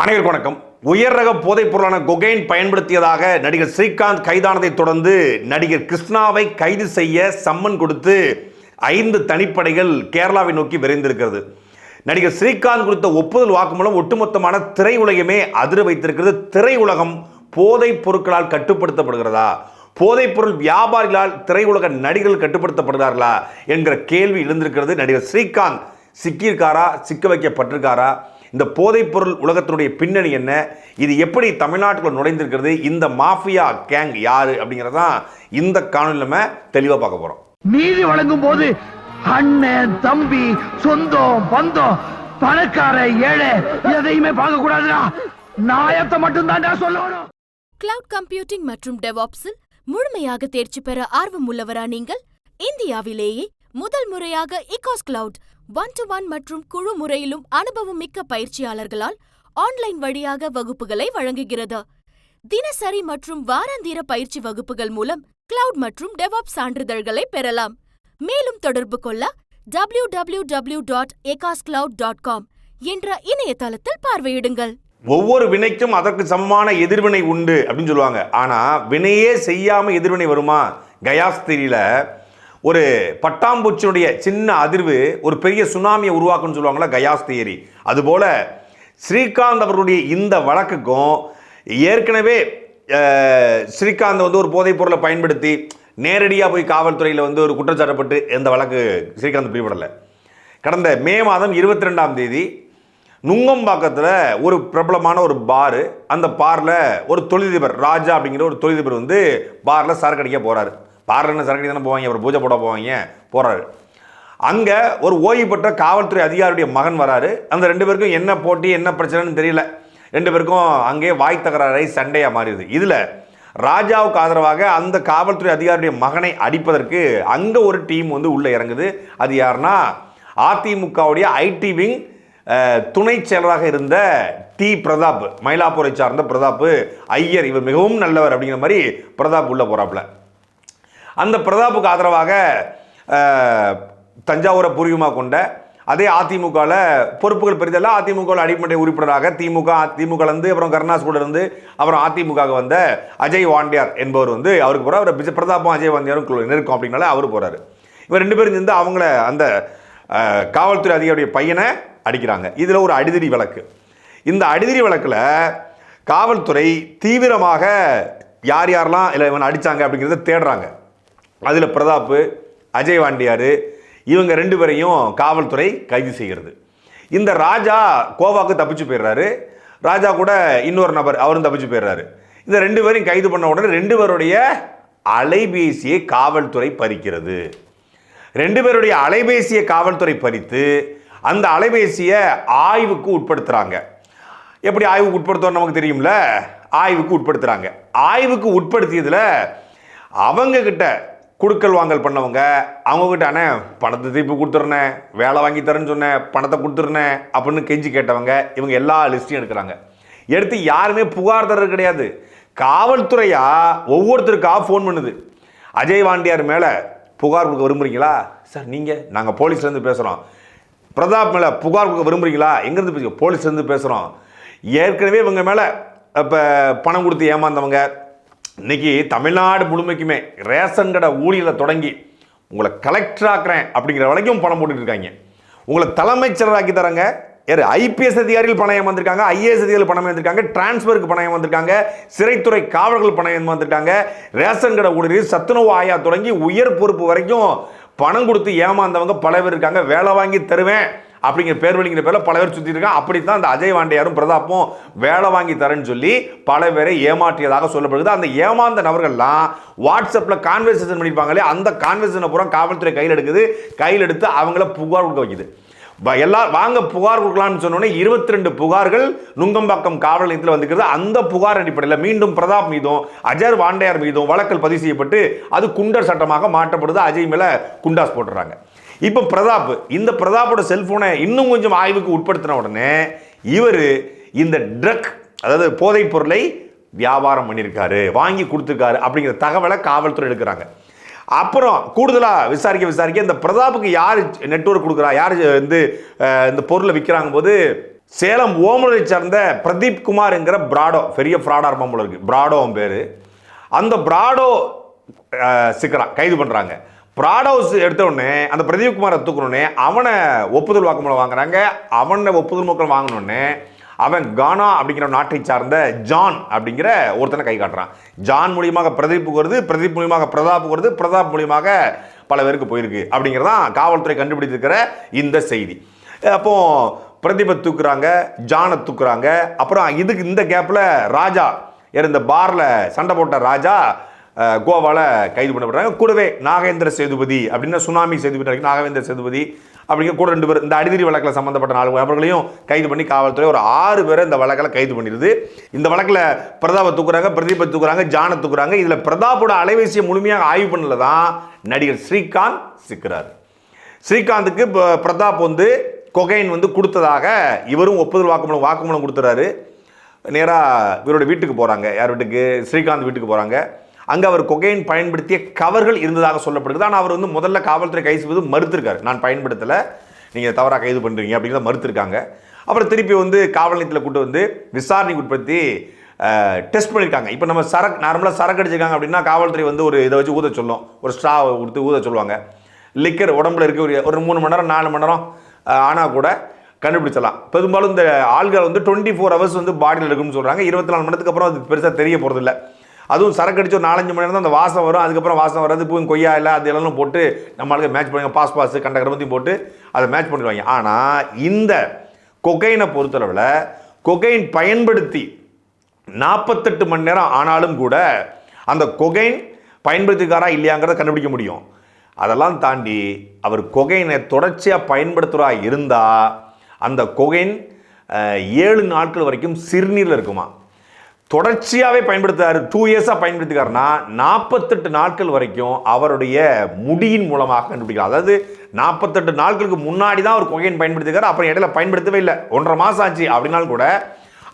அனைவருக்கும் வணக்கம். உயர் ரக போதைப் பொருளான கொகைன் பயன்படுத்தியதாக நடிகர் ஸ்ரீகாந்த் கைதானதைத் தொடர்ந்து நடிகர் கிருஷ்ணாவை கைது செய்ய சம்மன் கொடுத்து ஐந்து தனிப்படைகள் கேரளாவை நோக்கி விரைந்திருக்கிறது. நடிகர் ஸ்ரீகாந்த் கொடுத்த ஒப்புதல் வாக்குமூலம் ஒட்டுமொத்தமான திரையுலகமே அதிர வைத்திருக்கிறது. திரையுலகம் போதைப் பொருட்களால் கட்டுப்படுத்தப்படுகிறதா? போதைப்பொருள் வியாபாரிகளால் திரையுலக நடிகர்கள் கட்டுப்படுத்தப்படுகிறார்களா என்கிற கேள்வி எழுந்திருக்கிறது. நடிகர் ஸ்ரீகாந்த் சிக்கியிருக்காரா? சிக்க வைக்கப்பட்டிருக்காரா? இந்த போதைப் பொருள் உலகத்தினுடைய பின்னணி என்ன? இது எப்படி தமிழ்நாட்டுக்குள்ள நுழைந்திருக்கிறது? இந்த மாஃபியா கேங் யாரு? அப்படிங்கிறதான் இந்த காணொலி நம்ம தெளிவாக பார்க்க போகிறோம் நீதி வழங்கும் போது அண்ணன் தம்பி சொந்தம் பந்தம் பணக்கார ஏழை எதையுமே பார்க்க கூடாதுடா நாயத்தை மட்டும் தான்டா சொல்லணும். கிளவுட் கம்ப்யூட்டிங் மற்றும் டெவாப்ஸில் முழுமையாக தேர்ச்சி பெற ஆர்வம் உள்ளவரா நீங்கள்? இந்தியாவிலேயே முதல் முறையாக இகாஸ் கிளவுட் ஒன் டு ஒன் மற்றும் குழு முறையிலும் அனுபவம் மிக்க பயிற்சியாளர்களால் ஆன்லைன் வழியாக வகுப்புகளை வழங்குகிறது. தினசரி மற்றும் வாராந்திர பயிற்சி வகுப்புகள் மூலம் கிளவுட் மற்றும் டெவாப் சான்றிதழ்களை பெறலாம். மேலும் தொடர்பு கொள்ள W W W dot dot com என்ற இணையதளத்தில் பார்வையிடுங்கள். ஒவ்வொரு வினைக்கும் அதற்கு சமமான எதிர்வினை உண்டு அப்படின்னு சொல்லுவாங்க. ஆனால் வினையே செய்யாமல் எதிர்வினை வருமா? கயாஸ் திரியில ஒரு பட்டாம்பூச்சினுடைய சின்ன அதிர்வு ஒரு பெரிய சுனாமியை உருவாக்குன்னு சொல்லுவாங்களா கயாஸ் தியரி. அதுபோல் ஸ்ரீகாந்த் அவருடைய இந்த வழக்குக்கும் ஏற்கனவே ஸ்ரீகாந்த் வந்து ஒரு போதைப் பொருளை பயன்படுத்தி நேரடியாக போய் காவல்துறையில் வந்து ஒரு குற்றச்சாட்டப்பட்டு எந்த வழக்கு ஸ்ரீகாந்த் பிடிபடலை. கடந்த மே மாதம் இருபத்தி ரெண்டாம் தேதி நுங்கம்பாக்கத்தில் ஒரு பிரபலமான ஒரு பாரு அந்த பாரில் ஒரு தொழிலதிபர் ராஜா அப்படிங்கிற ஒரு தொழிலதிபர் வந்து பாரில் சரக்கு அடிக்க போகிறாரு பாரில் சரக்கடி தானே போவாங்க அப்புறம் பூஜை போட போவாங்க போகிறாரு அங்கே ஒரு ஓய்வு பெற்ற காவல்துறை அதிகாரியுடைய மகன் வராரு. அந்த ரெண்டு பேருக்கும் என்ன போட்டி என்ன பிரச்சனைன்னு தெரியல. ரெண்டு பேருக்கும் அங்கேயே வாய் தகராறை சண்டையாக மாறிடுது இதில் ராஜாவுக்கு ஆதரவாக அந்த காவல்துறை அதிகாரியுடைய மகனை அடிப்பதற்கு அங்கே ஒரு டீம் வந்து உள்ளே இறங்குது. அது யாருன்னா அதிமுகவுடைய ஐடி விங் துணை செயலராக இருந்த டி பிரதாப் மயிலாப்பூரை சார்ந்த பிரதாப் ஐயர் இவர் மிகவும் நல்லவர் அப்படிங்கிற மாதிரி பிரதாப் உள்ளே போகிறாப்புல அந்த பிரதாப்புக்கு ஆதரவாக தஞ்சாவூரை பூர்வீகமாக கொண்ட அதே அதிமுகவில் பொறுப்புகள் பெரிதெல்லாம் அதிமுகவில் அடிப்படை உறுப்பினராக திமுக திமுகலருந்து அப்புறம் கருணாஸ் கூட இருந்து அப்புறம் அதிமுக வந்த அஜய் வாண்டியார் என்பவர் வந்து அவருக்கு போகிறார் அவர் பிரதாப்பும் அஜய் வாண்டியாரும் குழு- நெருக்கம் அப்படின்னால அவர் போகிறாரு இவர் ரெண்டு பேரும் சேர்ந்து அவங்கள அந்த காவல்துறை அதிகாரியுடைய பையனை அடிக்கிறாங்க. இதில் ஒரு அடிதடி வழக்கு. இந்த அடிதடி வழக்கில் காவல்துறை தீவிரமாக யார் யாரெல்லாம் இல்லை இவன் அடித்தாங்க அப்படிங்கிறத தேடுறாங்க. அதில் பிரதாப்பு அஜய் வாண்டியார் இவங்க ரெண்டு பேரையும் காவல்துறை கைது செய்கிறது. இந்த ராஜா கோவாக்கு தப்பிச்சு போயிடுறாரு. ராஜா கூட இன்னொரு நபர் அவரும் தப்பிச்சு போயிடுறாரு. இந்த ரெண்டு பேரையும் கைது பண்ண உடனே ரெண்டு பேருடைய அலைபேசியை காவல்துறை பறிக்கிறது. ரெண்டு பேருடைய அலைபேசியை காவல்துறை பறித்து அந்த அலைபேசியை ஆய்வுக்கு உட்படுத்துகிறாங்க எப்படி ஆய்வுக்கு உட்படுத்துவோம் நமக்கு தெரியும்ல? ஆய்வுக்கு உட்படுத்துகிறாங்க ஆய்வுக்கு உட்படுத்தியதில் அவங்கக்கிட்ட குடுக்கல் வாங்கல் பண்ணவங்க அவங்கக்கிட்ட அண்ணே பணத்தை திருப்பி கொடுத்துட்றேன் வேலை வாங்கி தரேன்னு சொன்னேன் பணத்தை கொடுத்துட்றேன் அப்படின்னு கெஞ்சி கேட்டவங்க இவங்க எல்லா லிஸ்ட்டையும் எடுக்கிறாங்க. எடுத்து யாருமே புகார் தர்றது கிடையாது. காவல்துறையா ஒவ்வொருத்தருக்கா ஃபோன் பண்ணுது. அஜய் வாண்டியார் மேலே புகார் கொடுக்க விரும்புறீங்களா? சார் நீங்கள் நாங்கள் போலீஸ்லேருந்து பேசுகிறோம் பிரதாப் மேலே புகார் கொடுக்க விரும்புறீங்களா? எங்கேருந்து பேசுங்க போலீஸ்லேருந்து பேசுகிறோம் ஏற்கனவே இவங்க மேலே இப்போ பணம் கொடுத்து ஏமாந்தவங்க இன்னைக்கு தமிழ்நாடு முழுமைக்குமே ரேஷன் கடை ஊழியரை தொடங்கி உங்களை கலெக்டர் ஆக்குறேன் அப்படிங்கிற வரைக்கும் பணம் போட்டுட்டு இருக்காங்க. உங்களை தலைமைச்சராக்கி தராங்க. யார்? ஐபிஎஸ் அதிகாரிகள் பணம் வந்திருக்காங்க. ஐஏஎஸ் அதிகாரிகள் பணம் வந்திருக்காங்க. டிரான்ஸ்ஃபருக்கு பணம் வந்திருக்காங்க. சிறைத்துறை காவலர்கள் பணம் வந்திருக்காங்க. ரேஷன் கடை ஊழியர் சத்துணவு ஆயா தொடங்கி உயர் பொறுப்பு வரைக்கும் பணம் கொடுத்து ஏமாந்தவங்க பல பேர் இருக்காங்க. வேலை வாங்கி தருவேன். அப்படிங்கிற பேர் வழிங்கிற பேரில் பல பேர் சுற்றி இருக்காங்க. அப்படித்தான் அந்த அஜய் வாண்டியாரும் பிரதாப்பும் வேலை வாங்கி தரேன்னு சொல்லி பல பேரை ஏமாற்றியதாக சொல்லப்படுது அந்த ஏமாந்த நபர்கள்லாம் வாட்ஸ்அப்பில் கான்வர்சேஷன் பண்ணியிருப்பாங்களே அந்த கான்வர்சேஷனை பூரா காவல்துறை கையில் எடுக்குது. கையில் எடுத்து அவங்கள புகார் கொடுக்க வைக்குது. எல்லா வாங்க புகார் கொடுக்கலாம்னு சொன்னோடனே இருபத்தி ரெண்டு புகார்கள் நுங்கம்பாக்கம் காவல் நிலையத்தில் வந்துக்கிறது அந்த புகார் அடிப்படையில் மீண்டும் பிரதாப் மீதும் அஜர் வாண்டையார் மீதும் வழக்கல் பதிவு செய்யப்பட்டு அது குண்டர் சட்டமாக மாற்றப்படுது. அஜய் மேலே குண்டாஸ் போட்டுறாங்க. இப்போ பிரதாப் இந்த பிரதாப்போட செல்ஃபோனை இன்னும் கொஞ்சம் ஆய்வுக்கு உட்படுத்தின உடனே இவர் இந்த ட்ரக் அதாவது போதைப் பொருளை வியாபாரம் பண்ணியிருக்காரு வாங்கி கொடுத்துருக்காரு அப்படிங்கிற தகவலை காவல்துறை எடுக்கிறாங்க. அப்புறம் கூடுதலாக விசாரிக்க விசாரிக்க இந்த பிரதாப்புக்கு யார் நெட்வொர்க் கொடுக்குறா யார் வந்து இந்த பொருளை விற்கிறாங்க போது சேலம் ஓமலூரை சேர்ந்த பிரதீப் குமார்ங்கிற பிராடோ பெரிய ஃப்ராடாக இருப்பான் போல இருக்கு. பிராடோ பேர். அந்த பிராடோ சிக்கிறான் கைது பண்ணுறாங்க ப்ராட் ஹவுஸ் எடுத்தவுடனே அந்த பிரதீப் குமாரை தூக்கணுன்னே அவனை ஒப்புதல் வாக்குமூலம் வாங்குறாங்க. அவனை ஒப்புதல் வாக்குமூலம் வாங்கினோடனே அவன் கானா அப்படிங்கிற நாட்டை சார்ந்த ஜான் அப்படிங்கிற ஒருத்தனை கை காட்டுறான். ஜான் மூலியமாக பிரதீப்புக்கு வருது பிரதீப் மூலியமாக பிரதாப்புக்கு வருது பிரதாப் மூலியமாக பல பேருக்கு போயிருக்கு அப்படிங்கிறதான் காவல்துறை கண்டுபிடித்திருக்கிற இந்த செய்தி. அப்போ பிரதீபை தூக்குறாங்க ஜானை தூக்குறாங்க. அப்புறம் இதுக்கு இந்த கேப்பில் ராஜா யார் இந்த பாரில் சண்டை போட்ட ராஜா கோவாவில் கைது பண்ணப்படுறாங்க. கூடவே நாகேந்திர சேதுபதி அப்படின்னா சுனாமி சேதுபதி நாகவேந்திர சேதுபதி அப்படிங்க கூட ரெண்டு பேர் இந்த அடிதிரி வழக்கில் சம்மந்தப்பட்ட நாலு நபர்களையும் கைது பண்ணி காவல்துறை ஒரு ஆறு பேரை இந்த வழக்கில் கைது பண்ணிடுது. இந்த வழக்கில் பிரதாபை தூக்குறாங்க பிரதீபை தூக்குறாங்க ஜானை தூக்குறாங்க. இதில் பிரதாப்போட அலைவரிசையை முழுமையாக ஆய்வு பண்ணல தான் நடிகர் ஸ்ரீகாந்த் சிக்கிறார். ஸ்ரீகாந்துக்கு இப்போ பிரதாப் வந்து கொகைன் வந்து கொடுத்ததாக இவரும் ஒப்புதல் வாக்குமூலம் வாக்குமூலம் கொடுத்துறாரு. நேராக இவரோட வீட்டுக்கு போகிறாங்க யார் வீட்டுக்கு? ஸ்ரீகாந்த் வீட்டுக்கு போகிறாங்க அங்கே அவர் கொகைன் பயன்படுத்திய கவர்கள் இருந்ததாக சொல்லப்படுது ஆனால் அவர் வந்து முதல்ல காவல்துறை கைது செய்வது மறுத்திருக்காரு. நான் பயன்படுத்தலை. நீங்கள் தவறாக கைது பண்ணுறீங்க அப்படிங்கிறத மறுத்திருக்காங்க. அப்புறம் திருப்பி வந்து காவல் நிலையத்தில் கூட்டு வந்து விசாரணைக்கு உட்படுத்தி டெஸ்ட் பண்ணியிருக்காங்க இப்போ நம்ம சரக்கு நார்மலாக சரக்கு அடிச்சிருக்காங்க அப்படின்னா காவல்துறை வந்து ஒரு இதை வச்சு ஊத சொல்லும். ஒரு ஸ்ட்ரா கொடுத்து ஊத சொல்லுவாங்க. லிக்கர் உடம்புல இருக்க ஒரு ஒரு மூணு மணி நேரம் நாலு மணி நேரம் ஆனால் கூட கண்டுபிடிச்சலாம் பெரும்பாலும் இந்த ஆள்கள் வந்து டுவெண்ட்டி ஃபோர் ஹவர்ஸ் வந்து பாடியில் இருக்குன்னு சொல்கிறாங்க இருபத்தி நாலு மணி நேரத்துக்கு அப்புறம் அது பெருசாக தெரிய போகிறதில்ல அதுவும் சரக்கு அடிச்சு ஒரு நாலஞ்சு மணி நேரம் தான் அந்த வாசம் வரும். அதுக்கப்புறம் வாசம் வராது பூ கொய்யா இல்லை அது எல்லாம் போட்டு நம்மளுக்கு மேட்ச் பண்ணுவாங்க பாஸ் பாஸ் கண்ட கிரமத்தையும் போட்டு அதை மேட்ச் பண்ணிடுவாங்க. ஆனால் இந்த கொகைனை பொறுத்தளவில் கொகைன் பயன்படுத்தி நாற்பத்தெட்டு மணி நேரம் ஆனாலும் கூட அந்த கொகைன் பயன்படுத்திக்காரா இல்லையாங்கிறத கண்டுபிடிக்க முடியும். அதெல்லாம் தாண்டி அவர் கொகைனை தொடர்ச்சியாக பயன்படுத்துகிறா இருந்தால் அந்த கொகைன் ஏழு நாட்கள் வரைக்கும் சிறுநீரில் இருக்குமா? தொடர்ச்சியாகவே பயன்படுத்துறாரு. டூ இயர்ஸாக பயன்படுத்திக்காருன்னா நாற்பத்தெட்டு நாட்கள் வரைக்கும் அவருடைய முடியின் மூலமாக கண்டுபிடிக்கலாம். அதாவது நாற்பத்தெட்டு நாட்களுக்கு முன்னாடி தான் அவர் கொகைன் பயன்படுத்துகிறார் அப்புறம் இடையில பயன்படுத்தவே இல்லை. ஒன்றரை மாதம் ஆச்சு அப்படின்னாலும் கூட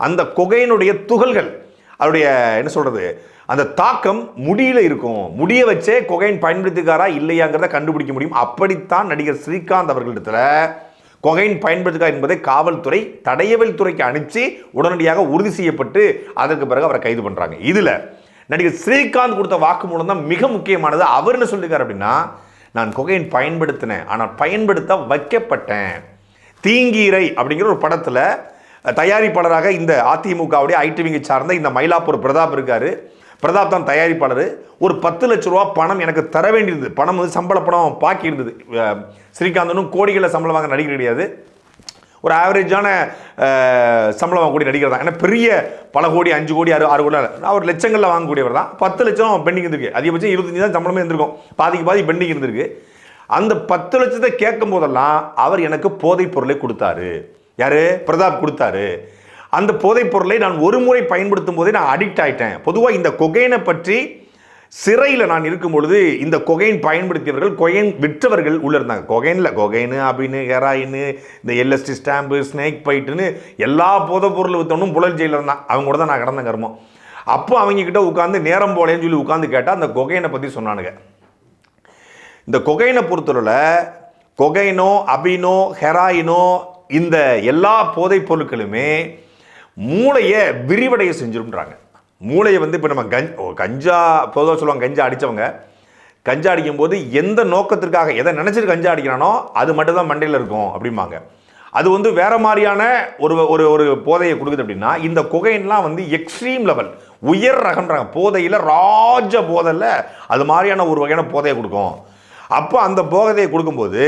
அந்த கொகையினுடைய துகள்கள் அவருடைய என்ன சொல்கிறது அந்த தாக்கம் முடியில இருக்கும். முடிய வச்சே கொகைன் பயன்படுத்திக்காரா இல்லையாங்கிறத கண்டுபிடிக்க முடியும். அப்படித்தான் நடிகர் ஸ்ரீகாந்த் அவர்களிடத்துல கொகைன் பயன்படுத்துகிறார் என்பதை காவல்துறை தடயவியல் துறைக்கு அனுப்பிச்சு உடனடியாக உறுதி செய்யப்பட்டு அதற்கு பிறகு அவரை கைது பண்ணுறாங்க இதில் நடிகர் ஸ்ரீகாந்த் கொடுத்த வாக்குமூலம் தான் மிக முக்கியமானது. அவர் என்ன சொல்லியிருக்கார் அப்படின்னா நான் கொகைன் பயன்படுத்தினேன் ஆனால் பயன்படுத்த வைக்கப்பட்டேன். தீங்கீரை அப்படிங்கிற ஒரு படத்தில் தயாரிப்பாளராக இந்த அதிமுகவுடைய ஐடிவிங்கை சார்ந்த இந்த மயிலாப்பூர் பிரதாப் இருக்கார். பிரதாப் தான் தயாரிப்பாளர். ஒரு பத்து லட்ச ரூபா பணம் எனக்கு தர வேண்டியிருந்தது. பணம் வந்து சம்பள பணம் பாக்கி இருந்தது ஸ்ரீகாந்தனும் கோடிகளில் சம்பளம் வாங்க நடிகர் கிடையாது. ஒரு ஆவரேஜான சம்பளம் வாங்கக்கூடிய நடிகர் தான். ஏன்னா பெரிய பல கோடி அஞ்சு கோடி ஆறு ஆறு கோடி அவர் லட்சங்களில் வாங்கக்கூடியவர் தான். பத்து லட்சம் பெண்டிங் இருந்திருக்கு. அதிகபட்சம் இருபத்தஞ்சு தான் சம்பளமே இருந்திருக்கும். பாதிக்கு பாதி பெண்டிங் இருந்திருக்கு. அந்த பத்து லட்சத்தை கேட்கும் போதெல்லாம் அவர் எனக்கு போதைப் பொருளை கொடுத்தாரு. யாரு? பிரதாப் கொடுத்தாரு. அந்த போதைப் பொருளை நான் ஒரு முறை பயன்படுத்தும் போதே நான் அடிக்ட் ஆகிட்டேன் பொதுவாக இந்த கொகைனை பற்றி சிறையில் நான் இருக்கும் பொழுது இந்த கொகைன் பயன்படுத்தியவர்கள் கொகைன் விற்றவர்கள் உள்ள இருந்தாங்க. கொகைனில் கொகைனு அபின்னு ஹெராயின் இந்த எல்எஸ்டி ஸ்டாம்பு ஸ்னேக் பைட்டுன்னு எல்லா போதைப் பொருள் விற்றவனும் புழல் ஜெயிலில் இருந்தான். அவங்க கூட தான் நான் கடந்த கர்மம். அப்போ அவங்க கிட்ட உட்காந்து நேரம் போலேன்னு சொல்லி உட்காந்து கேட்டால் அந்த கொகைனை பற்றி சொன்னானுங்க. இந்த கொகைனை பொறுத்தவரையில் கொகைனோ அபினோ ஹெராயினோ இந்த எல்லா போதைப் பொருட்களுமே மூளையை விரிவடைய செஞ்சிரும்ன்றாங்க. மூளையை வந்து இப்போ நம்ம கஞ் ஓ, கஞ்சா பொதுவாக சொல்லுவாங்க கஞ்சா அடித்தவங்க கஞ்சா அடிக்கும்போது எந்த நோக்கத்திற்காக எதை நினச்சிட்டு கஞ்சா அடிக்கிறானோ அது மட்டும் தான் மண்டையில் இருக்கும் அப்படிம்பாங்க. அது வந்து வேறு மாதிரியான ஒரு ஒரு ஒரு போதையை கொடுக்குது அப்படின்னா இந்த கொகைன்லாம் வந்து எக்ஸ்ட்ரீம் லெவல் உயர் ரகம்ன்றாங்க. போதையில் ராஜ போதையில் அது மாதிரியான ஒரு வகையான போதையை கொடுக்கும். அப்போ அந்த போதையை கொடுக்கும்போது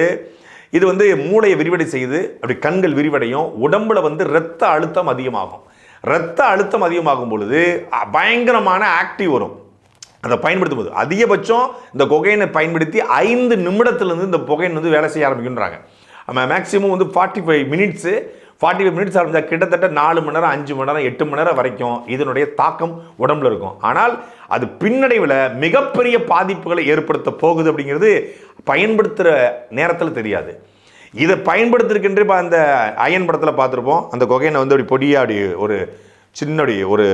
இது வந்து மூளையை விரிவடை செய்யுது. அப்படி கண்கள் விரிவடையும். உடம்புல வந்து இரத்த அழுத்தம் அதிகமாகும். இரத்த அழுத்தம் அதிகமாகும் பொழுது பயங்கரமான ஆக்டிவ் வரும். அதை பயன்படுத்தும் போது அதிகபட்சம் இந்த கொகைனை பயன்படுத்தி ஐந்து நிமிடத்துலேருந்து இந்த புகையின் வந்து வேலை செய்ய ஆரம்பிக்கின்றாங்க நம்ம மேக்ஸிமம் வந்து forty five minutes forty five minutes ஆரம்பிச்சா கிட்டத்தட்ட நாலு மணி நேரம் அஞ்சு மணி நேரம் எட்டு மணி நேரம் வரைக்கும் இதனுடைய தாக்கம் உடம்புல இருக்கும். ஆனால் அது பின்னடைவில் மிகப்பெரிய பாதிப்புகளை ஏற்படுத்த போகுது அப்படிங்கிறது பயன்படுத்துகிற நேரத்தில் தெரியாது. இதை பயன்படுத்திருக்கின்ற இப்போ அந்த அயன் படத்தில் பார்த்துருப்போம். அந்த கொகைனை வந்து அப்படி பொடியாக அப்படி ஒரு சின்னடி ஒரு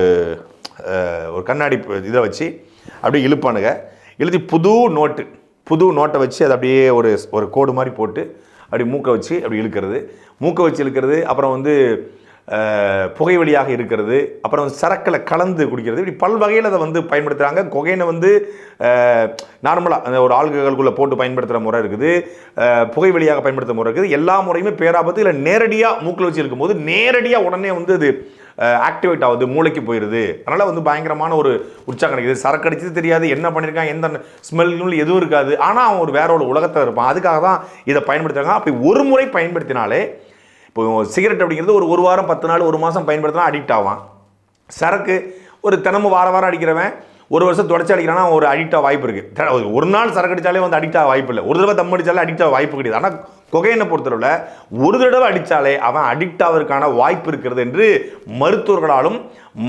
ஒரு கண்ணாடி இதை வச்சு அப்படியே இழுப்பானுங்க. இழுத்தி புது நோட்டு புது நோட்டை வச்சு அதை அப்படியே ஒரு ஒரு கோடு மாதிரி போட்டு அப்படி மூக்கை வச்சு அப்படி இழுக்கிறது. மூக்கை வச்சு இழுக்கிறது அப்புறம் வந்து புகை வழியாக இருக்கிறது அப்புறம் சரக்கில் கலந்து குடிக்கிறது. இப்படி பல் வகையில் அதை வந்து பயன்படுத்துகிறாங்க கொகைனை வந்து நார்மலாக அந்த ஒரு ஆல்கஹால்குள்ளே போட்டு பயன்படுத்துகிற முறை இருக்குது. புகை வழியாக பயன்படுத்துகிற முறை இருக்குது. எல்லா முறையுமே பேராபத்து இல்லை நேரடியாக மூக்கில் வச்சு இருக்கும்போது நேரடியாக உடனே வந்து அது ஆக்டிவேட் ஆகுது மூளைக்கு போயிடுது அதனால் வந்து பயங்கரமான ஒரு உற்சாகம் கிடைக்குது. சரக்கு அடிச்சது தெரியாது என்ன பண்ணியிருக்கான் எந்த ஸ்மெல்லும் எதுவும் இருக்காது. ஆனால் அவன் ஒரு வேற ஒரு உலகத்தில் இருப்பான். அதுக்காக தான் இதை பயன்படுத்துறாங்க. அப்படி ஒரு முறை பயன்படுத்தினாலே இப்போ சிகரெட் அப்படிங்கிறது ஒரு ஒரு வாரம் பத்து நாள் ஒரு மாதம் பயன்படுத்தினா அடிக்ட் ஆவான். சரக்கு ஒரு தினமும் வார வாரம் அடிக்கிறவன் ஒரு வருஷம் தொடச்சி அடிக்கிறான்னா ஒரு அடிக்டாக வாய்ப்பு இருக்குது ஒரு நாள் சரக்கு அடித்தாலே வந்து அடிக்ட் ஆக வாய்ப்பு இல்லை. ஒரு தடவை தம் அடித்தாலே அடிக்டாக வாய்ப்பு கிடையாது. ஆனால் கொகையினை பொறுத்தளவில் ஒரு தடவை அடித்தாலே அவன் அடிக்ட் ஆவதற்கான வாய்ப்பு இருக்கிறது என்று மருத்துவர்களாலும்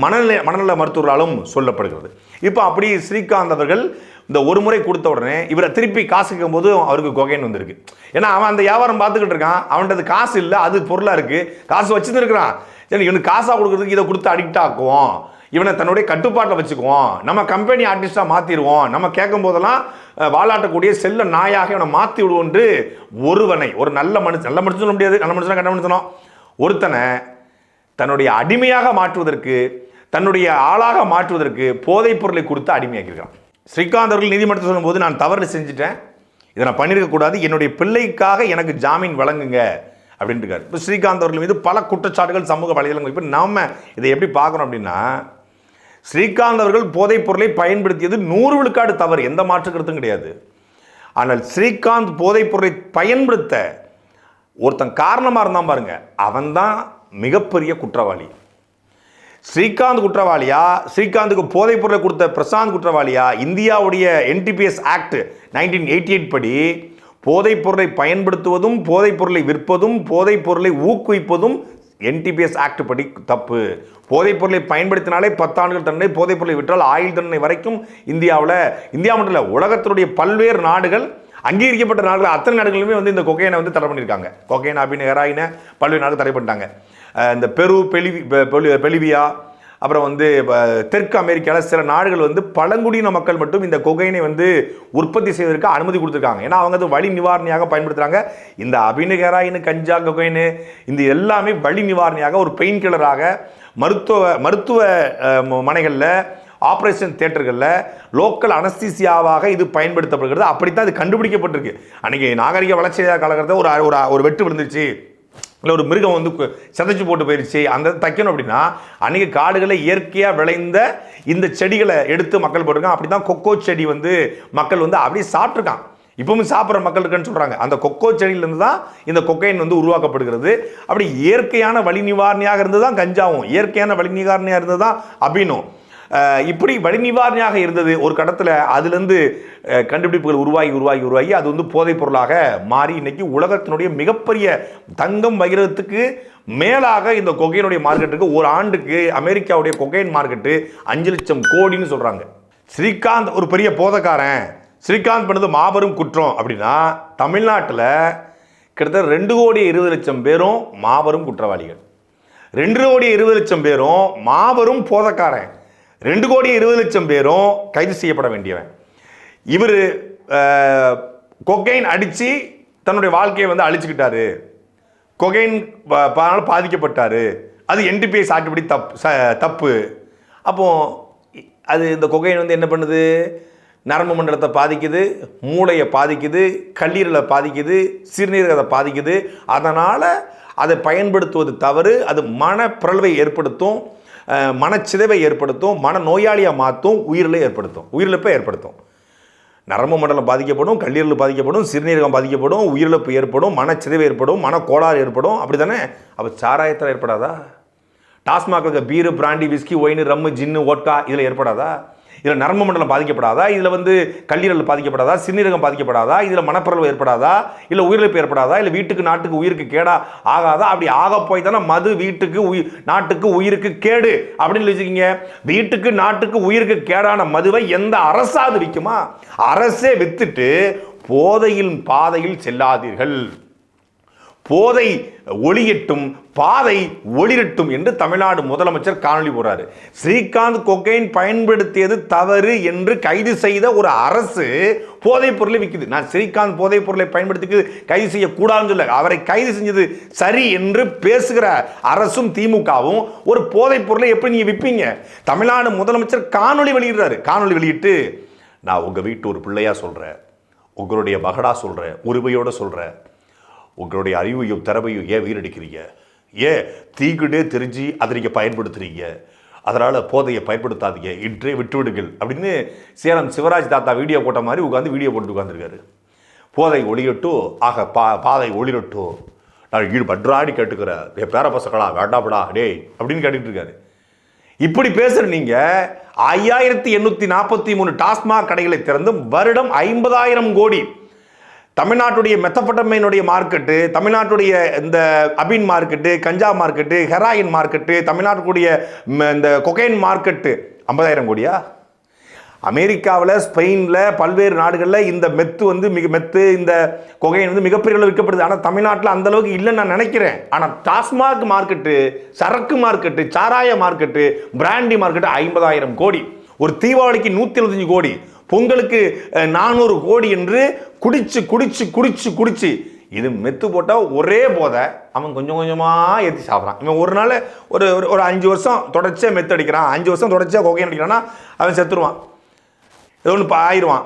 மனநிலை மனநல மருத்துவர்களாலும் சொல்லப்படுகிறது. இப்போ அப்படி ஸ்ரீகாந்த் அவர்கள் இந்த ஒரு முறை கொடுத்த உடனே இவரை திருப்பி காசு கேட்கும்போது அவருக்கு கொகைன் வந்திருக்கு. ஏன்னா அவன் அந்த வியாபாரம் பார்த்துக்கிட்டு இருக்கான். அவன்கிட்ட காசு இல்லை அது பொருளாக இருக்குது காசு வச்சுட்டு சரி இவனுக்கு காசாக கொடுக்குறதுக்கு இதை கொடுத்து அடிக்ட் ஆக்குவோம் இவனை தன்னுடைய கட்டுப்பாட்டில் வச்சுக்குவோம் நம்ம கம்பெனி ஆர்டிஸ்டாக மாற்றிடுவோம் நம்ம கேட்கும் போதெல்லாம் வாழாட்டக்கூடிய வாலாட்டக்கூடிய செல்ல நாயாக இவனை மாற்றி விடுவோன்று ஒருவனை ஒரு நல்ல மனுஷன் நல்ல மனுஷன் சொல்ல முடியாது. நல்ல மனுஷனா கெட்ட மனுஷனோ. ஒருத்தனை தன்னுடைய அடிமையாக மாற்றுவதற்கு தன்னுடைய ஆளாக மாற்றுவதற்கு போதைப் பொருளை கொடுத்து அடிமையாக்கியிருக்கான். ஸ்ரீகாந்த் அவர்கள் நீதிமன்றத்தில் சொல்லும்போது நான் தவறு செஞ்சுட்டேன். இதை நான் பண்ணியிருக்கக்கூடாது என்னுடைய பிள்ளைக்காக எனக்கு ஜாமீன் வழங்குங்க. அப்படின்ட்டு இருக்காரு. இப்போ ஸ்ரீகாந்த் அவர்கள் மீது பல குற்றச்சாட்டுகள் சமூக வலைதளங்கள். இப்போ நாம் இதை எப்படி பார்க்குறோம் அப்படின்னா ஸ்ரீகாந்த் அவர்கள் போதைப் பொருளை பயன்படுத்தியது நூறு விழுக்காடு தவறு. எந்த மாற்று கருத்தும் கிடையாது. ஆனால் ஸ்ரீகாந்த் போதைப் பொருளை பயன்படுத்த ஒருத்தன் காரணமாக இருந்தான் பாருங்க. அவன்தான் மிகப்பெரிய குற்றவாளி. ஸ்ரீகாந்த் குற்றவாளியா? ஸ்ரீகாந்துக்கு போதைப் பொருளை கொடுத்த பிரசாந்த் குற்றவாளியா? இந்தியாவுடைய NDPS act nineteen eighty eight படி போதைப் பொருளை பயன்படுத்துவதும் போதைப் பொருளை விற்பதும் போதைப் பொருளை ஊக்குவிப்பதும் என்டிபிஎஸ் ஆக்ட் படி தப்பு. போதைப்பொருளை பயன்படுத்தினாலே பத்தாண்டுகள் தண்டனை போதைப்பொருளை விற்றால் ஆயுள் தண்டனை வரைக்கும் இந்தியாவில் இந்தியா மட்டும் இல்லை உலகத்தினுடைய பல்வேறு நாடுகள் அங்கீகரிக்கப்பட்ட நாடுகள் அத்தனை நாடுகளுமே வந்து இந்த கொக்கைனை வந்து தடை பண்ணியிருக்காங்க கொக்கைன் அப்படின்னு ஹெராயினை பல்வேறு நாடுகள் தடை பண்ணிட்டாங்க. இந்த பெரு பெலிவி பெலிவியா அப்புறம் வந்து தெற்கு அமெரிக்காவில் சில நாடுகள் வந்து பழங்குடியின மக்கள் மட்டும் இந்த கொகைனை வந்து உற்பத்தி செய்வதற்கு அனுமதி கொடுத்துருக்காங்க. ஏன்னா அவங்க அது வழி நிவாரணியாக பயன்படுத்துகிறாங்க இந்த அபினு ஹெராயின் கஞ்சா கொகைனு இந்த எல்லாமே வழி நிவாரணியாக ஒரு பெயின் கில்லராக மருத்துவ மருத்துவ மனைகளில் ஆப்ரேஷன் தேட்டர்களில் லோக்கல் அனஸ்தீசியாவாக இது பயன்படுத்தப்படுகிறது. அப்படித்தான் இது கண்டுபிடிக்கப்பட்டிருக்கு. அன்றைக்கி நாகரிக வளர்ச்சி காலகட்டத்தில் ஒரு ஒரு ஒரு வெட்டு விழுந்துச்சு இல்லை ஒரு மிருகம் வந்து கு- சிதைச்சு போட்டு போயிடுச்சு அந்த தைக்கணும் அப்படின்னா அன்றைக்கி காடுகளை இயற்கையாக விளைந்த இந்த செடிகளை எடுத்து மக்கள் போட்டிருக்காங்க. அப்படி தான் கொக்கோ செடி வந்து மக்கள் வந்து அப்படியே சாப்பிட்ருக்கான் இப்பவும் சாப்பிட்ற மக்கள் இருக்குன்னு சொல்கிறாங்க அந்த கொக்கோ செடியிலேருந்து தான் இந்த கொக்கைன் வந்து உருவாக்கப்படுகிறது. அப்படி இயற்கையான வழி நிவாரணியாக இருந்து தான் கஞ்சாவும். இயற்கையான வழி நிவாரணியாக இருந்தது தான் அபினும். இப்படி வழி நிவாரணியாக இருந்தது ஒரு கடத்தில் அதுலேருந்து கண்டுபிடிப்புகள் உருவாகி உருவாகி உருவாகி அது வந்து போதைப் பொருளாக மாறி இன்னைக்கு உலகத்தினுடைய மிகப்பெரிய தங்கம் வைரத்துக்கு மேலாக இந்த கொகைனுடைய மார்க்கெட்டுக்கு ஒரு ஆண்டுக்கு அமெரிக்காவுடைய கொகைன் மார்க்கெட்டு அஞ்சு லட்சம் கோடின்னு சொல்கிறாங்க ஸ்ரீகாந்த் ஒரு பெரிய போதைக்காரன். ஸ்ரீகாந்த் பண்ணது மாபெரும் குற்றம் அப்படின்னா தமிழ்நாட்டில் கிட்டத்தட்ட ரெண்டு கோடி இருபது லட்சம் பேரும் மாபெரும் குற்றவாளிகள். ரெண்டு கோடி இருபது லட்சம் பேரும் மாபெரும் போதக்காரன். ரெண்டு கோடி இருபது லட்சம் பேரும் கைது செய்யப்பட வேண்டியவன். இவர் கொக்கைன் அடித்து தன்னுடைய வாழ்க்கையை வந்து அழிச்சுக்கிட்டாரு. கொகைன் ப- அது என்டிபிஎஸ் சாட்டுப்படி தப்பு ச- தப்பு. அப்போ அது இந்த கொகைன் வந்து என்ன பண்ணுது? நரம்பு மண்டலத்தை பாதிக்குது மூளையை பாதிக்குது கல்லீரலை பாதிக்குது சிறுநீரகத்தை பாதிக்குது. அதனால் அதை பயன்படுத்துவது தவறு அது மனப்பிறழ்வை ஏற்படுத்தும். மனச்சிதைவை ஏற்படுத்தும் மன நோயாளியாக மாற்றும் உயிரில் ஏற்படுத்தும். உயிரிழப்பை ஏற்படுத்தும். நரம்பு மண்டலம் பாதிக்கப்படும் கல்லீரல் பாதிக்கப்படும் சிறுநீரகம் பாதிக்கப்படும் உயிரிழப்பு ஏற்படும் மனச்சிதைவு ஏற்படும் மனக்கோளாறு ஏற்படும். அப்படி தானே அப்போ சாராயத்தில் ஏற்படாதா? டாஸ்மாக் இருக்க beer brandy whisky wine rum gin vodka இதில் ஏற்படாதா? இதில் நரம்பு மண்டலம் பாதிக்கப்படாதா? இதில் வந்து கல்லீரல் பாதிக்கப்படாதா? சிறுநீரகம் பாதிக்கப்படாதா? இதில் மனப்பிறழ்வு ஏற்படாதா? இல்லை உயிரிழப்பு ஏற்படாதா? இல்லை வீட்டுக்கு நாட்டுக்கு உயிருக்கு கேடா ஆகாதா? அப்படி ஆக போய் தானே மது வீட்டுக்கு உயிர் நாட்டுக்கு உயிருக்கு கேடு அப்படின்னு வச்சுக்கிங்க. வீட்டுக்கு நாட்டுக்கு உயிருக்கு கேடான மதுவை எந்த அரசாது விற்குமா? அரசே வித்துட்டு போதையில் பாதையில் செல்லாதீர்கள். போதை ஒளியட்டும் பாதை ஒளிரட்டும் என்று தமிழ்நாடு முதலமைச்சர் காணொலி போறாரு ஸ்ரீகாந்த் கொக்கைன் பயன்படுத்தியது தவறு என்று கைது செய்த ஒரு அரசு போதைப் பொருளை விற்குது நான் ஸ்ரீகாந்த் போதைப் பொருளை பயன்படுத்தி கைது செய்யக்கூடாதுன்னு சொல்ல அவரை கைது செஞ்சது சரி என்று பேசுகிற அரசும் திமுகவும் ஒரு போதைப் பொருளை எப்படி நீங்க விற்பீங்க தமிழ்நாடு முதலமைச்சர் காணொலி வெளியிடுறாரு. காணொலி வெளியிட்டு நான் உங்க வீட்டு ஒரு பிள்ளையா சொல்றேன். உங்களுடைய மகடா சொல்றேன். உரிமையோட சொல்றேன். உங்களுடைய அறிவையும் திறமையும் ஏன் வீணடிக்கிறீங்க? ஏன் தீங்குடே தெரிஞ்சு அதை நீங்கள் பயன்படுத்துகிறீங்க அதனால் போதையை பயன்படுத்தாதீங்க. இன்றே விட்டுவிடுங்கள் அப்படின்னு சேலம் சிவராஜ் தாத்தா வீடியோ போட்ட மாதிரி உட்காந்து வீடியோ போட்டு உட்காந்துருக்காரு போதை ஒளியட்டும் ஆக பா பாதை ஒளிரட்டும். நான் ஈடு பட்ராடி கேட்டுக்கிறேன். என் பேர பசங்களா வேண்டாப்படா டேய் அப்படின்னு கேட்டுட்டு இருக்காரு இப்படி பேசுகிற நீங்கள் ஐயாயிரத்தி எண்ணூற்றி நாற்பத்தி மூணு டாஸ்மாக் கடைகளை திறந்து வருடம் ஐம்பதாயிரம் கோடி தமிழ்நாட்டுடைய மெத்தப்பட்டமையினுடைய மார்க்கெட்டு தமிழ்நாட்டுடைய இந்த அபின் மார்க்கெட்டு கஞ்சா மார்க்கெட்டு ஹெராயின் மார்க்கெட்டு தமிழ்நாட்டுக்குடைய இந்த கொகைன் மார்க்கெட்டு ஐம்பதாயிரம் கோடியா? அமெரிக்காவில் ஸ்பெயினில் பல்வேறு நாடுகளில் இந்த மெத்து வந்து மிக மெத்து இந்த கொகைன் வந்து மிகப்பெரிய அளவு விற்கப்படுது. ஆனால் தமிழ்நாட்டில் அந்தளவுக்கு இல்லைன்னு நான் நினைக்கிறேன். ஆனால் டாஸ்மாக் மார்க்கெட்டு சரக்கு மார்க்கெட்டு சாராய மார்க்கெட்டு பிராண்டி மார்க்கெட்டு ஐம்பதாயிரம் கோடி. ஒரு தீபாவளிக்கு நூற்றி எழுபத்தஞ்சு கோடி. பொங்கலுக்கு நானூறு கோடி என்று குடிச்சு குடிச்சு குடிச்சு குடிச்சு. இது மெத்து போட்டால் ஒரே போதை. அவன் கொஞ்சம் கொஞ்சமாக ஏற்றி சாப்பிட்றான். இவன் ஒரு நாள் ஒரு ஒரு- ஒரு அஞ்சு வருஷம் தொடர்ச்சியாக மெத்து அடிக்கிறான். அஞ்சு வருஷம் தொடர்ச்சியாக கொகைன் அடிக்கிறான்னா அவன் செத்துருவான். ஏதோ ஒன்று ஆயிடுவான்.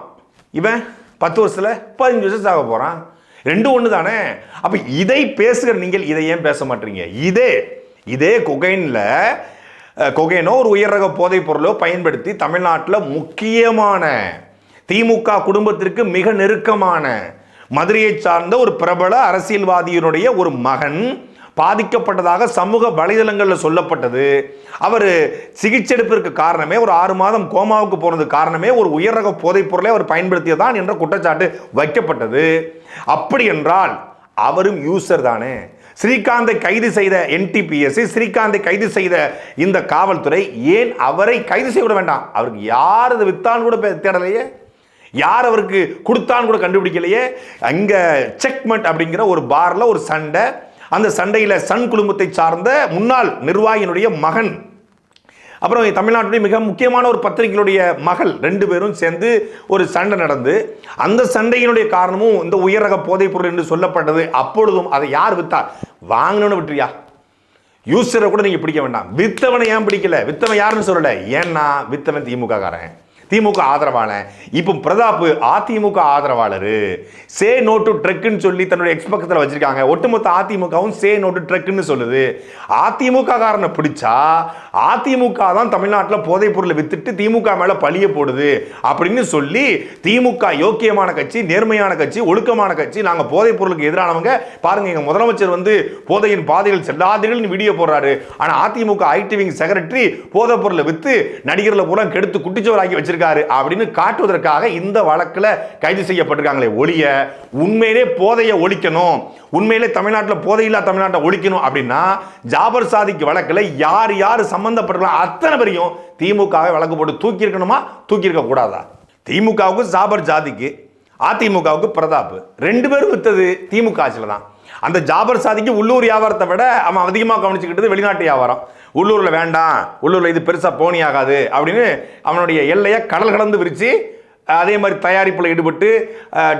இவன் பத்து வருஷத்தில் பதினஞ்சு வருஷம் சாக போகிறான் ரெண்டும் ஒன்று தானே. அப்போ இதை பேசுகிற நீங்கள் இதை ஏன் பேச மாட்டீங்க? இதே இதே கொகைனில் கொகைனோ ஒரு உயர் ரக போதைப் பொருளோ பயன்படுத்தி தமிழ்நாட்டில் முக்கியமான திமுக குடும்பத்திற்கு மிக நெருக்கமான மதுரையை சார்ந்த ஒரு பிரபல அரசியல்வாதியினுடைய ஒரு மகன் பாதிக்கப்பட்டதாக சமூக வலைதளங்களில் சொல்லப்பட்டது. அவர் சிகிச்சை எடுப்பதற்கு காரணமே ஒரு ஆறு மாதம் கோமாவுக்கு போனது காரணமே ஒரு உயர் ரக போதைப் பொருளை அவர் பயன்படுத்தியதான் என்ற குற்றச்சாட்டு வைக்கப்பட்டது. அப்படி என்றால் அவரும் யூசர் தானே. ஸ்ரீகாந்தை கைது செய்த என்டிபிஎஸ்சி ஸ்ரீகாந்தை கைது செய்த இந்த காவல்துறை ஏன் அவரை கைது செய்ய விட வேண்டாம்? அவருக்கு யார் அதை வித்தான் கூட பே- தேடலையே? யார் அவருக்கு கொடுத்தான்னு கூட கண்டுபிடிக்கலையே? அங்கே செக்மெண்ட் அப்படிங்கிற ஒரு பாரில் ஒரு சண்டை. அந்த சண்டையில் சன் குடும்பத்தை சார்ந்த முன்னாள் நிர்வாகியினுடைய மகன் அப்புறம் தமிழ்நாட்டுடைய மிக முக்கியமான ஒரு பத்திரிகையுடைய மகள் ரெண்டு பேரும் சேர்ந்து ஒரு சண்டை நடந்து அந்த சண்டையினுடைய காரணமும் இந்த உயர் ரக போதைப் பொருள் என்று சொல்லப்பட்டது. அப்பொழுதும் அதை யார் வித்தார் வாங்கணும்னு விட்டுறியா? யூசரை கூட நீங்கள் பிடிக்க வேண்டாம். வித்தவனை ஏன் பிடிக்கல? வித்தவன் யாருன்னு சொல்லலை. ஏன்னா வித்தவன் திமுக காரன் திமுக ஆதரவாளன். இப்போ பிரதாப் அதிமுக ஆதரவாளர். சே நோட்டு ட்ரக்குன்னு சொல்லி தன்னுடைய எக்ஸ் பக்கத்தில் வச்சிருக்காங்க. ஒட்டுமொத்த அதிமுகவும் சே நோட்டு ட்ரக்குன்னு சொல்லுது. அதிமுக காரனை பிடிச்சா அதிமுக தான் தமிழ்நாட்டில் போதைப் பொருளை வித்துட்டு திமுக மேலே பழிய போடுது. அப்படின்னு சொல்லி திமுக யோக்கியமான கட்சி நேர்மையான கட்சி ஒழுக்கமான கட்சி நாங்கள் போதைப் பொருளுக்கு எதிரானவங்க. பாருங்க எங்கள் முதலமைச்சர் வந்து போதையின் பாதைகள் செல்லாதீர்கள் வீடியோ போடுறாரு. ஆனால் அதிமுக ஐடி விங் செக்ரட்டரி போதைப் பொருளை வித்து நடிகர்களை பூரா கெடுத்து குட்டிச்சோராக்கி இருக்காரு அப்படின்னு காட்டுவதற்காக இந்த வழக்கில் கைது செய்யப்பட்டிருக்காங்களே ஒழிய உண்மையிலே போதையை ஒழிக்கணும் உண்மையிலே தமிழ்நாட்டில் போதையில்லா தமிழ்நாட்டை ஒழிக்கணும் அப்படின்னா ஜாபர் சாதிக்கு வழக்கில் யார் யார் சம்பந்தப்பட்டிருக்கலாம் அத்தனை பேரையும் திமுகவை வழக்கு போட்டு தூக்கி இருக்கணுமா தூக்கி கூடாதா? திமுகவுக்கு ஜாபர் ஜாதிக்கு அதிமுகவுக்கு பிரதாப் ரெண்டு பேரும் வித்தது திமுக ஆட்சியில் தான் அந்த ஜாபர் சாதிக்கு உள்ளூர் வியாபாரத்தை விட அவன் அதிகமாக கவனிச்சுக்கிட்டது வெளிநாட்டு வியாபாரம். உள்ளூரில் வேண்டாம் உள்ளூரில் இது பெருசாக போனி ஆகாது அப்படின்னு அவனுடைய எல்லையை கடல் கடந்து விரித்து அதே மாதிரி தயாரிப்பில் ஈடுபட்டு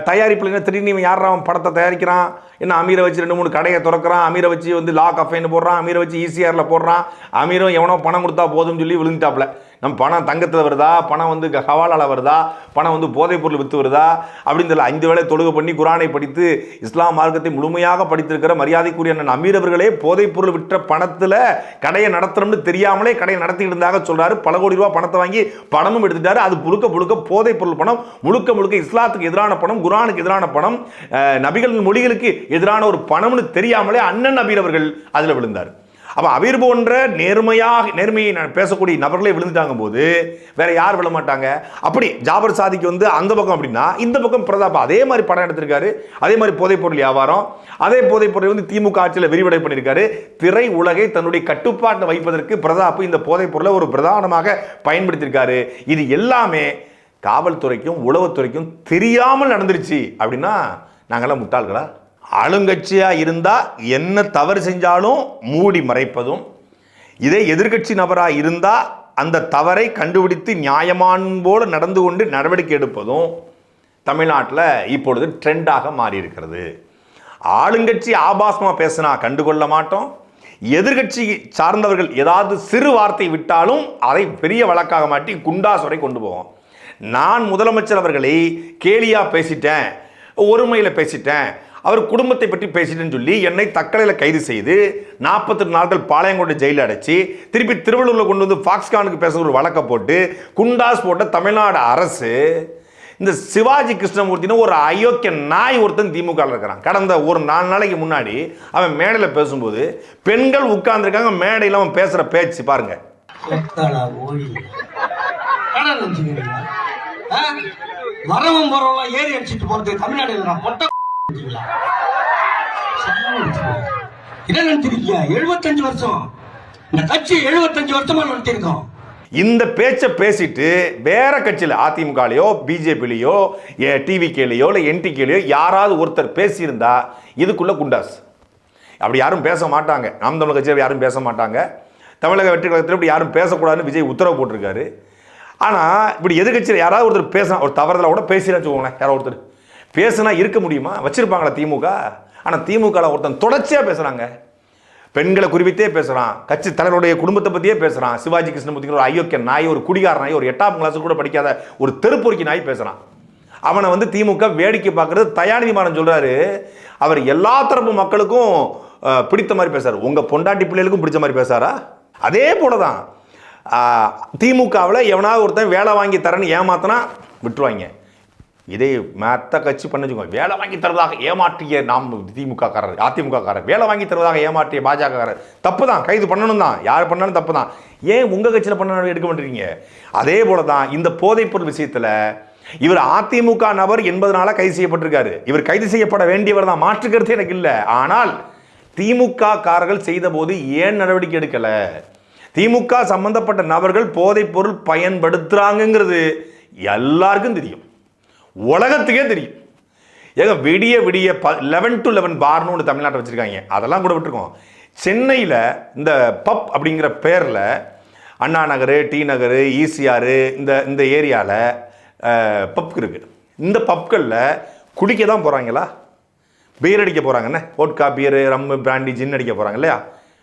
தயாரிப்பில் என்ன திடீர்னு இவன் யாரா அவன் படத்தை தயாரிக்கிறான்? என்ன அமீரை வச்சு ரெண்டு மூணு கடையை திறக்கிறான் அமீரை வச்சு வந்து லா கஃபைன்னு போடுறான் அமீரை வச்சு ஈசிஆரில் போடுறான் அமீரும் எவனோ பணம் கொடுத்தா போதும்னு சொல்லி விழுந்துட்டாப்ல நம்ம பணம் தங்கத்தில் வருதா? பணம் வந்து க- வருதா? பணம் வந்து போதைப் பொருள் விற்று வருதா? அப்படின்னு தெரியல ஐந்து வேளை தொழுகை பண்ணி குரானை படித்து இஸ்லாம் மார்க்கத்தை முழுமையாக படித்திருக்கிற மரியாதைக்குரிய அண்ணன் அமீர் அவர்களே போதைப் பொருள் விற்ற பணத்தில் கடையை நடத்துகிறோம்னு தெரியாமலே கடையை நடத்திட்டு இருந்தாக சொல்கிறாரு பல கோடி ரூபா பணத்தை வாங்கி பணமும் எடுத்துட்டாரு. அது முழுக்க முழுக்க போதைப் பொருள் பணம் முழுக்க முழுக்க இஸ்லாத்துக்கு எதிரான பணம் குரானுக்கு எதிரான பணம் நபிகளின் மொழிகளுக்கு எதிரான ஒரு பணம்னு தெரியாமலே அண்ணன் அபீர் அவர்கள் அதில் விழுந்தார். அப்போ அவீர் போன்ற நேர்மையாக நேர்மையை நான் பேசக்கூடிய நபர்களே விழுந்துட்டாங்க போது வேற யார் விழ மாட்டாங்க அப்படி ஜாபர் சாதிக்கு வந்து அந்த பக்கம் அப்படின்னா இந்த பக்கம் பிரதாப் அதே மாதிரி படம் எடுத்திருக்காரு அதே மாதிரி போதைப்பொருள் வியாபாரம் அதே போதைப்பொருள் வந்து திமுக ஆட்சியில் விரிவடை பண்ணியிருக்காரு. திரை உலகை தன்னுடைய கட்டுப்பாட்டில் வைப்பதற்கு பிரதாப் இந்த போதைப்பொருளை ஒரு பிரதானமாக பயன்படுத்தியிருக்காரு. இது எல்லாமே காவல்துறைக்கும் உளவுத்துறைக்கும் தெரியாமல் நடந்துருச்சு அப்படின்னா நாங்களாம் முட்டாள்களா? ஆளுங்கட்சியாக இருந்தால் என்ன தவறு செஞ்சாலும் மூடி மறைப்பதும். இதே எதிர்க்கட்சி நபராக இருந்தால் அந்த தவறை கண்டுபிடித்து நியாயமான்போடு நடந்து கொண்டு நடவடிக்கை எடுப்பதும் தமிழ்நாட்டில் இப்பொழுது ட்ரெண்டாக மாறி இருக்கிறது ஆளுங்கட்சி ஆபாசமாக பேசினா கண்டுகொள்ள மாட்டோம். எதிர்க்கட்சி சார்ந்தவர்கள் ஏதாவது சிறு வார்த்தை விட்டாலும் அதை பெரிய வழக்காக மாட்டி குண்டாசுரை கொண்டு போவோம். நான் முதலமைச்சர் அவர்களை கேலியாக பேசிட்டேன் ஒருமையில் பேசிட்டேன் அவர் குடும்பத்தை பற்றி பேசிட்டேன்னு சொல்லி என்னை தக்கலையில் கைது செய்து நாற்பத்தெட்டு நாட்கள் பாளையங்கோட்டை ஜெயிலில் அடைச்சி திருப்பி திருவள்ளூரில் கொண்டு வந்து ஃபாக்ஸ்கானுக்கு பேச ஒரு வழக்கை போட்டு குண்டாஸ் போட்ட தமிழ்நாடு அரசு இந்த சிவாஜி கிருஷ்ணமூர்த்தின்னு ஒரு அயோக்கிய நாய் ஒருத்தன் திமுக இருக்கிறான். கடந்த ஒரு நாலு நாளைக்கு முன்னாடி அவன் மேடையில் பேசும்போது பெண்கள் உட்கார்ந்துருக்காங்க மேடையில் அவன் பேசுகிற பேச்சு பாருங்க. வரவும் போறவங்க ஏறி அடிச்சிட்டு போறது தமிழ்நாடு மொட்டை என்ன நினைச்சிருக்கீங்க எழுபத்தஞ்சு வருஷம் இந்த கட்சி எழுபத்தஞ்சு வருஷமா நடத்திருக்கோம் இந்த பேச்சை பேசிட்டு வேற கட்சியில் அதிமுகலையோ பிஜேபிலையோ டிவிகேலையோ இல்லை என்டிகேலையோ யாராவது ஒருத்தர் பேசியிருந்தா இதுக்குள்ள குண்டாஸ். அப்படி யாரும் பேச மாட்டாங்க. நாம் தமிழ் கட்சியில் யாரும் பேச மாட்டாங்க. தமிழக வெற்றி கழகத்தில் இப்படி யாரும் பேசக்கூடாதுன்னு விஜய் உத்தரவு போட்டிருக்காரு. ஆனால் இப்படி எதிர்கட்சியில் யாராவது ஒருத்தர் பேசினா ஒரு தவறுதலாக கூட பேசினா வச்சுக்கோங்களேன் யாரோ ஒருத்தர். பேசுனா இருக்க முடியுமா? வச்சிருப்பாங்களா திமுக? ஆனால் திமுகவில் ஒருத்தன் தொடர்ச்சியாக பேசுகிறாங்க பெண்களை குறிப்பித்தே பேசுகிறான் கட்சி தலைவருடைய குடும்பத்தை பற்றியே பேசுகிறான் சிவாஜி கிருஷ்ணமூர்த்திங்கிற ஒரு அயோக்கிய நாய் ஒரு குடிகார நாய் ஒரு எட்டாம் கிளாஸ் கூட படிக்காத ஒரு தெருப்பொறுக்கி நாய் பேசுகிறான் அவனை வந்து திமுக வேடிக்கை பார்க்கறது தயாநிதி மாறன் சொல்கிறாரு அவர் எல்லா தரப்பு மக்களுக்கும் பிடித்த மாதிரி பேசுகிறார் உங்கள் பொண்டாட்டி பிள்ளைகளுக்கும் பிடிச்ச மாதிரி பேசாரா அதே போல தான் திமுகவில் எவனாவது ஒருத்தன் வேலை வாங்கி தரேன்னு ஏமாத்தினா விட்டுருவாங்க. இதே மற்ற கட்சி பண்ணுச்சுக்கோ. வேலை வாங்கி தருவதாக ஏமாற்றிய நாம் திமுக காரர் அதிமுக காரர் வேலை வாங்கி தருவதாக ஏமாற்றிய பாஜக காரர் தப்பு தான் கைது பண்ணணும் தான் யார் பண்ணாலும் தப்பு தான் ஏன் உங்கள் கட்சியில் பண்ண எடுக்க மாட்டேறீங்க? அதே போல தான் இந்த போதைப்பொருள் விஷயத்தில் இவர் அதிமுக நபர் என்பதனால கைது செய்யப்பட்டிருக்காரு. இவர் கைது செய்யப்பட வேண்டியவர் தான். மாற்றுக்கிறது எனக்கு இல்லை. ஆனால் திமுக காரர்கள் செய்தபோது ஏன் நடவடிக்கை எடுக்கலை? திமுக சம்பந்தப்பட்ட நபர்கள் போதைப்பொருள் பயன்படுத்துகிறாங்கங்கிறது எல்லாருக்கும் தெரியும். உலகத்துக்கே தெரியும். ஏங்க விடிய விடிய ப லெவன் டு லெவன் பார்னு ஒன்று தமிழ்நாட்டை வச்சுருக்காங்க. அதெல்லாம் கூட விட்டுருக்கோம். சென்னையில் இந்த பப் அப்படிங்கிற பேரில் அண்ணா நகர் டி நகர் ஈசிஆர் இந்த இந்த ஏரியாவில் பப் இருக்குது இந்த பப்களில் குடிக்க தான் போகிறாங்களா பீர் அடிக்க போகிறாங்கண்ணே vodka beer rum brandy gin அடிக்க போகிறாங்க இல்லையா?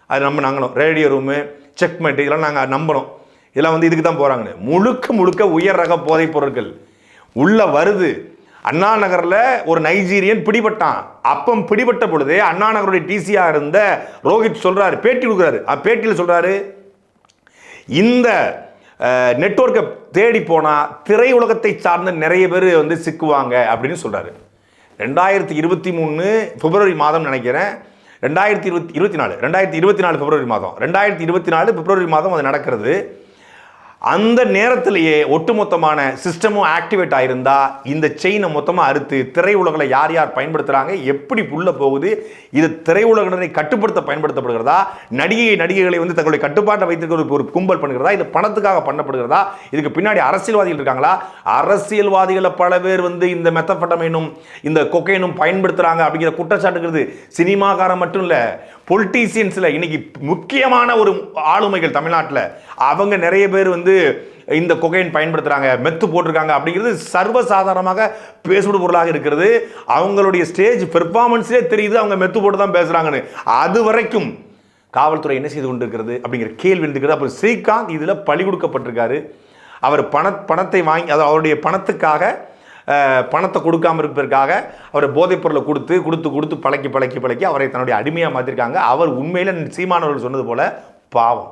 அது நம்ம நாங்களும். ரேடியோ ரூமு செக்மெண்ட் இதெல்லாம் நாங்கள் நம்பணும் இதெல்லாம் வந்து இதுக்கு தான் போகிறாங்கன்னு முழுக்க முழுக்க உயர் ரக போதைப் பொருட்கள். உள்ளே வருது. அண்ணா நகரில் ஒரு நைஜீரியன் பிடிபட்டான். அப்பம் பிடிபட்ட பொழுது அண்ணா நகருடைய டிசியாக இருந்த ரோஹித் சொல்கிறாரு பேட்டி கொடுக்குறாரு. பேட்டியில் சொல்கிறாரு இந்த நெட்வொர்க்கை தேடி போனால் திரையுலகத்தை சார்ந்த நிறைய பேர் வந்து சிக்குவாங்க அப்படின்னு சொல்கிறாரு ரெண்டாயிரத்தி இருபத்தி மூணு பிப்ரவரி மாதம் நினைக்கிறேன். ரெண்டாயிரத்தி இருபத்தி இருபத்தி நாலு ரெண்டாயிரத்தி இருபத்தி நாலு பிப்ரவரி மாதம். ரெண்டாயிரத்தி இருபத்தி நாலு பிப்ரவரி மாதம் அது நடக்கிறது. அந்த நேரத்திலேயே ஒட்டுமொத்தமான சிஸ்டமும் ஆக்டிவேட் ஆயிருந்தா இந்த செயினை மொத்தமாக அறுத்து திரையுலகில் யார் யார் பயன்படுத்துகிறாங்க எப்படி உள்ளே போகுது இது திரையுலகினரை கட்டுப்படுத்த பயன்படுத்தப்படுகிறதா நடிகை நடிகைகளை வந்து தங்களுடைய கட்டுப்பாட்டை வைத்திருக்கிற ஒரு- ஒரு கும்பல் பண்ணுகிறதா இது பணத்துக்காக பண்ணப்படுகிறதா இதுக்கு பின்னாடி அரசியல்வாதிகள் இருக்காங்களா? அரசியல்வாதிகளை பல பேர் வந்து இந்த மெத்தப்பட்டமைனும் இந்த கொக்கைனும் பயன்படுத்துகிறாங்க அப்படிங்கிற குற்றச்சாட்டுங்கிறது சினிமாக்காரன் மட்டும் இல்லை பொலிட்டீசியன்ஸில் இன்னைக்கு முக்கியமான ஒரு ஆளுமைகள் தமிழ்நாட்டில். அவங்க நிறைய பேர் வந்து வந்து இந்த கொகைன் பயன்படுத்துகிறாங்க மெத்து போட்டிருக்காங்க அப்படிங்கிறது சர்வசாதாரணமாக பேசுபடு பொருளாக இருக்கிறது. அவங்களுடைய ஸ்டேஜ் பெர்ஃபார்மன்ஸே தெரியுது அவங்க மெத்து போட்டு தான் பேசுகிறாங்கன்னு அது வரைக்கும் காவல்துறை என்ன செய்து கொண்டிருக்கிறது அப்படிங்கிற கேள்வி இருக்கிறது அப்புறம் ஸ்ரீகாந்த் இதில் பழி கொடுக்கப்பட்டிருக்காரு. அவர் பண பணத்தை வாங்கி அது அவருடைய பணத்துக்காக பணத்தை கொடுக்காமல் இருப்பதற்காக அவரை போதைப் பொருளை கொடுத்து கொடுத்து கொடுத்து பழக்கி பழக்கி பழக்கி அவரை தன்னுடைய அடிமையாக மாற்றிருக்காங்க அவர் உண்மையில் சீமானவர்கள் சொன்னது போல பாவம்.